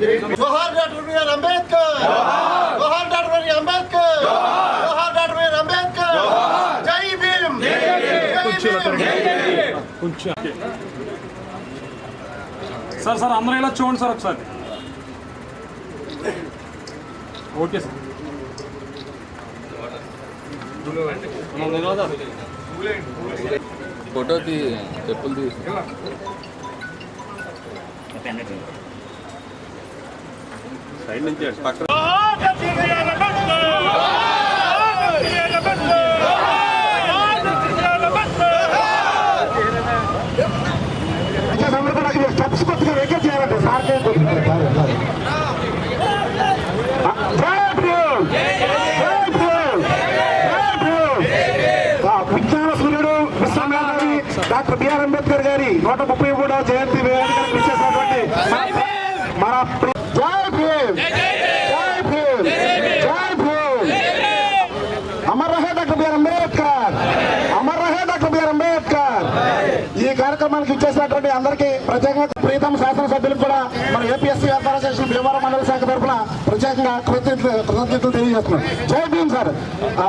జోహార్ doctor BR Ambedkar. జోహార్ doctor BR Ambedkar. జోహార్ doctor BR Ambedkar. జై భీమ్. జై భీమ్. కొంచెం సార్ సార్ అందరూ ఇలా చూడండి సార్ ఒకసారి. Okay sir. ఫోటో తీ చెప్పులు తీ సైడ్ నుంచి పక్కన. డాక్టర్ బిఆర్ అంబేద్కర్ గారి నూట ముప్పై మూడవ జయంతి వేడుకలకు విచ్చేసినటువంటి మన ప్రి- జై భీమ్ జై భీమ్ జై భీమ్ అమర్ రహే డాక్టర్ బిఆర్ అంబేద్కర్ అమర్ రహే డాక్టర్ బిఆర్ అంబేద్కర్ ఈ కార్యక్రమానికి ఇచ్చేసినటువంటి అందరికీ ప్రత్యేకంగా ప్రీతం శాసనసభ్యులకు కూడా మన ఏపీఎస్సీ వ్యాపార చేసిన భీమవరం మండల శాఖ తరఫున ప్రత్యేకంగా కృతజ్ఞతలు కృతజ్ఞతలు తెలియజేస్తున్నాం. జై భీమ్ సార్. ఆ,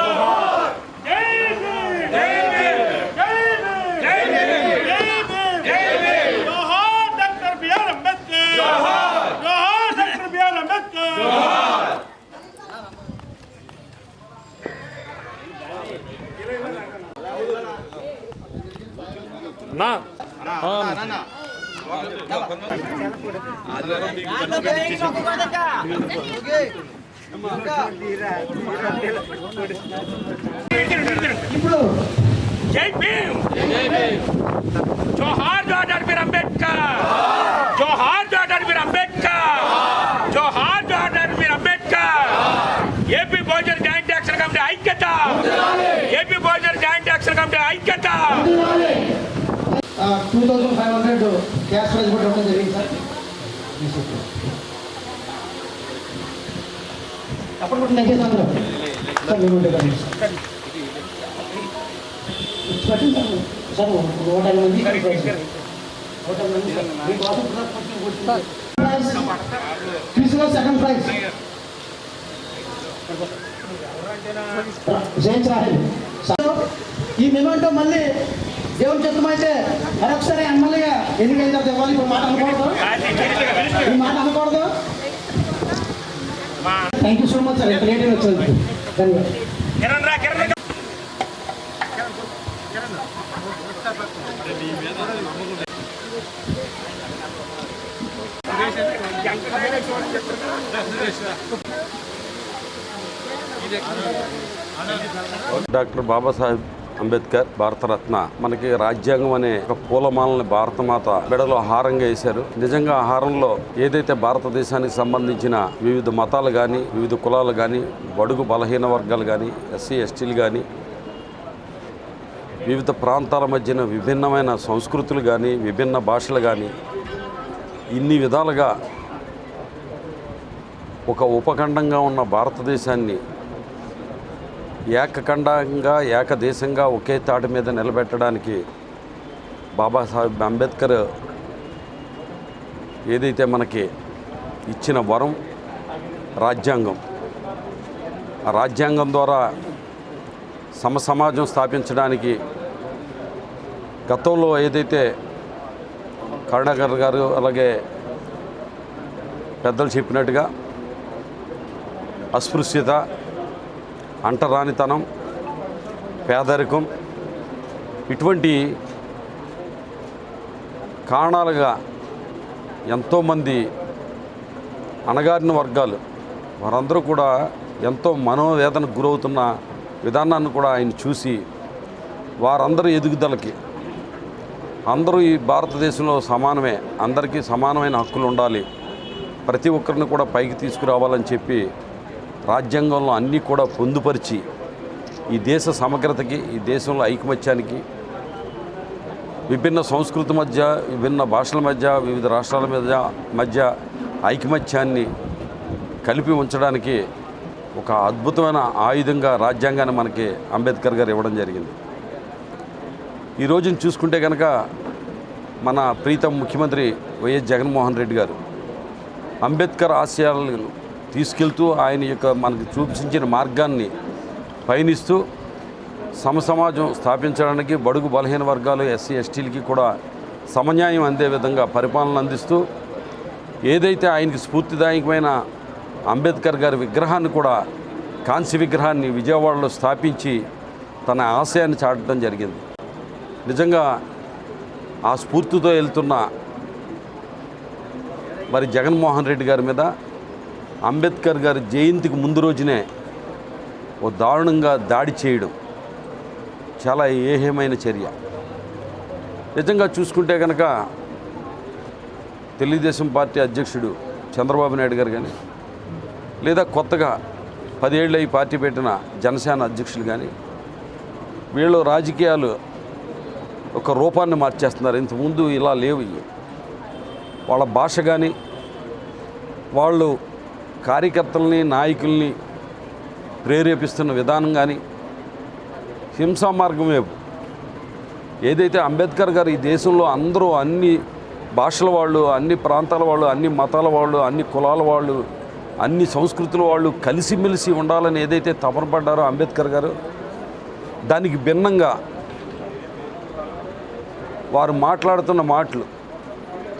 జోహార్ డాక్టర్ బిఆర్ అంబేద్కర్ జోహార్ డాక్టర్ బిఆర్ అంబేద్కర్ నా జై భీమ్ జై భీమ్ జోహార్ డాక్టర్ బిఆర్ అంబేద్కర్ జోహార్ డాక్టర్ బిఆర్ అంబేద్కర్ జోహార్ doctor BR Ambedkar AP Bahujan joint action committee ఐక్యత AP Bahujan joint action committee ఐక్యత two thousand five hundred cash prize కూడా ఇవ్వడం జరిగింది సార్ అప్పుడు కూడా నెగ్గేసి అందరూ సార్ మీరు సార్ నూట మంది సెకండ్ ప్రైజ్ ఈ మెమెంటో మళ్ళీ దేవుని చెప్తామైతే మరొకసారి ఎమ్మెల్యేగా ఎన్నికైన తర్వాత ఇవ్వాలి. ఇప్పుడు మాట అనకూడదు ఈ మాట అనకూడదు thank you so much sir creative work चल धन्यवाद किरण रा किरण रा डॉक्टर बाबा साहेब అంబేద్కర్ భారతరత్న మనకి రాజ్యాంగం అనే ఒక పూలమాలని భారతమాత మెడలో హారంగా వేశారు. నిజంగా ఆ హారంలో ఏదైతే భారతదేశానికి సంబంధించిన వివిధ మతాలు కానీ వివిధ కులాలు కానీ బడుగు బలహీన వర్గాలు కానీ ఎస్సీ ఎస్టీలు కానీ వివిధ ప్రాంతాల మధ్యన విభిన్నమైన సంస్కృతులు కానీ విభిన్న భాషలు కానీ ఇన్ని విధాలుగా ఒక ఉపఖండంగా ఉన్న భారతదేశాన్ని ఏకఖండంగా ఏకదేశంగా ఒకే తాటి మీద నిలబెట్టడానికి బాబాసాహెబ్ అంబేద్కర్ ఏదైతే మనకి ఇచ్చిన వరం రాజ్యాంగం ఆ రాజ్యాంగం ద్వారా సమసమాజం స్థాపించడానికి గతంలో ఏదైతే కరుణాకర్ గారు అలాగే పెద్దలు చెప్పినట్టుగా అస్పృశ్యత అంటరానితనం పేదరికం ఇటువంటి కారణాలుగా ఎంతోమంది అణగారిన వర్గాలు వారందరూ కూడా ఎంతో మనోవేదనకు గురవుతున్న విధానాన్ని కూడా ఆయన చూసి వారందరూ ఎదుగుదలకి అందరూ ఈ భారతదేశంలో సమానమే అందరికీ సమానమైన హక్కులు ఉండాలి ప్రతి ఒక్కరిని కూడా పైకి తీసుకురావాలని చెప్పి రాజ్యాంగంలో అన్నీ కూడా పొందుపరిచి ఈ దేశ సమగ్రతకి ఈ దేశంలో ఐకమత్యానికి విభిన్న సంస్కృతి మధ్య విభిన్న భాషల మధ్య వివిధ రాష్ట్రాల మధ్య మధ్య ఐకమత్యాన్ని కలిపి ఉంచడానికి ఒక అద్భుతమైన ఆయుధంగా రాజ్యాంగాన్ని మనకి అంబేద్కర్ గారు ఇవ్వడం జరిగింది. ఈ రోజును చూసుకుంటే కనుక మన ప్రీతం ముఖ్యమంత్రి వైఎస్ జగన్మోహన్ రెడ్డి గారు అంబేద్కర్ ఆశయాలను తీసుకెళ్తూ ఆయన యొక్క మనకు చూపించిన మార్గాన్ని పయనిస్తూ సమసమాజం స్థాపించడానికి బడుగు బలహీన వర్గాలు ఎస్సీ ఎస్టీలకి కూడా సమన్యాయం అందే విధంగా పరిపాలన అందిస్తూ ఏదైతే ఆయనకి స్ఫూర్తిదాయకమైన అంబేద్కర్ గారి విగ్రహాన్ని కూడా కాంస్య విగ్రహాన్ని విజయవాడలో స్థాపించి తన ఆశయాన్ని చాటడం జరిగింది. నిజంగా ఆ స్ఫూర్తితో వెళ్తున్న మరి జగన్మోహన్ రెడ్డి గారి మీద అంబేద్కర్ గారి జయంతికి ముందు రోజునే ఓ దారుణంగా దాడి చేయడం చాలా ఏహ్యమైన చర్య. నిజంగా చూసుకుంటే కనుక తెలుగుదేశం పార్టీ అధ్యక్షుడు చంద్రబాబు నాయుడు గారు కానీ లేదా కొత్తగా పదేళ్ళు ఈ పార్టీ పెట్టిన జనసేన అధ్యక్షులు కానీ వీళ్ళు రాజకీయాలు ఒక రూపాన్ని మార్చేస్తున్నారు. ఇంతకుముందు ఇలా లేవు వాళ్ళ భాష కానీ వాళ్ళు కార్యకర్తల్ని నాయకుల్ని ప్రేరేపిస్తున్న విధానం కానీ హింసా మార్గం వైపు. ఏదైతే అంబేద్కర్ గారు ఈ దేశంలో అందరూ అన్ని భాషల వాళ్ళు అన్ని ప్రాంతాల వాళ్ళు అన్ని మతాల వాళ్ళు అన్ని కులాల వాళ్ళు అన్ని సంస్కృతుల వాళ్ళు కలిసిమెలిసి ఉండాలని ఏదైతే తపనపడ్డారో అంబేద్కర్ గారు దానికి భిన్నంగా వారు మాట్లాడుతున్న మాటలు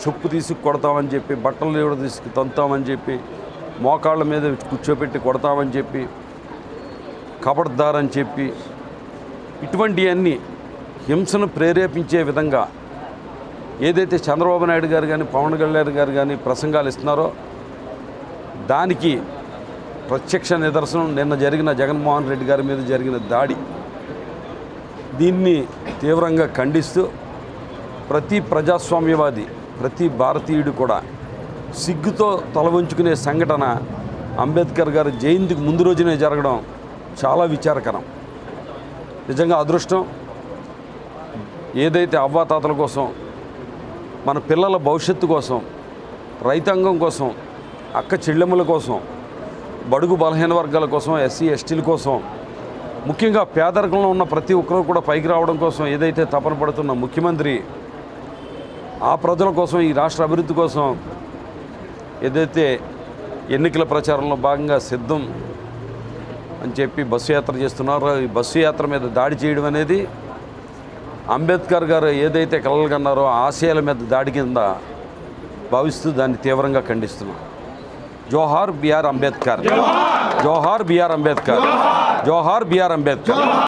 చెప్పు తీసుకు కొడతామని చెప్పి బట్టలు తీసుకు తంతామని చెప్పి మోకాళ్ళ మీద కూర్చోబెట్టి కొడతామని చెప్పి కబడ్దారని చెప్పి ఇటువంటివన్నీ హింసను ప్రేరేపించే విధంగా ఏదైతే చంద్రబాబు నాయుడు గారు కానీ పవన్ కళ్యాణ్ గారు కానీ ప్రసంగాలు ఇస్తున్నారో దానికి ప్రత్యక్ష నిదర్శనం నిన్న జరిగిన జగన్మోహన్ రెడ్డి గారి మీద జరిగిన దాడి. దీన్ని తీవ్రంగా ఖండిస్తూ ప్రతి ప్రజాస్వామ్యవాది ప్రతి భారతీయుడు కూడా సిగ్గుతో తలవంచుకునే సంఘటన అంబేద్కర్ గారి జయంతికి ముందు రోజునే జరగడం చాలా విచారకరం. నిజంగా అదృష్టం. ఏదైతే అవ్వాతాతల కోసం మన పిల్లల భవిష్యత్తు కోసం రైతాంగం కోసం అక్క చెల్లెమ్మల కోసం బడుగు బలహీన వర్గాల కోసం ఎస్సీ ఎస్టీల కోసం ముఖ్యంగా పేదరికంలో ఉన్న ప్రతి ఒక్కరూ కూడా పైకి రావడం కోసం ఏదైతే తపన పడుతున్న ముఖ్యమంత్రి ఆ ప్రజల కోసం ఈ రాష్ట్ర అభివృద్ధి కోసం ఏదైతే ఎన్నికల ప్రచారంలో భాగంగా సిద్ధం అని చెప్పి బస్సు యాత్ర చేస్తున్నారో ఈ బస్సు యాత్ర మీద దాడి చేయడం అనేది అంబేద్కర్ గారు ఏదైతే కలలు కన్నారో ఆశయాల మీద దాడి కింద భావిస్తూ దాన్ని తీవ్రంగా ఖండిస్తున్నాం. జోహార్ బిఆర్ అంబేద్కర్. జోహార్ బిఆర్ అంబేద్కర్. జోహార్ బిఆర్ అంబేద్కర్.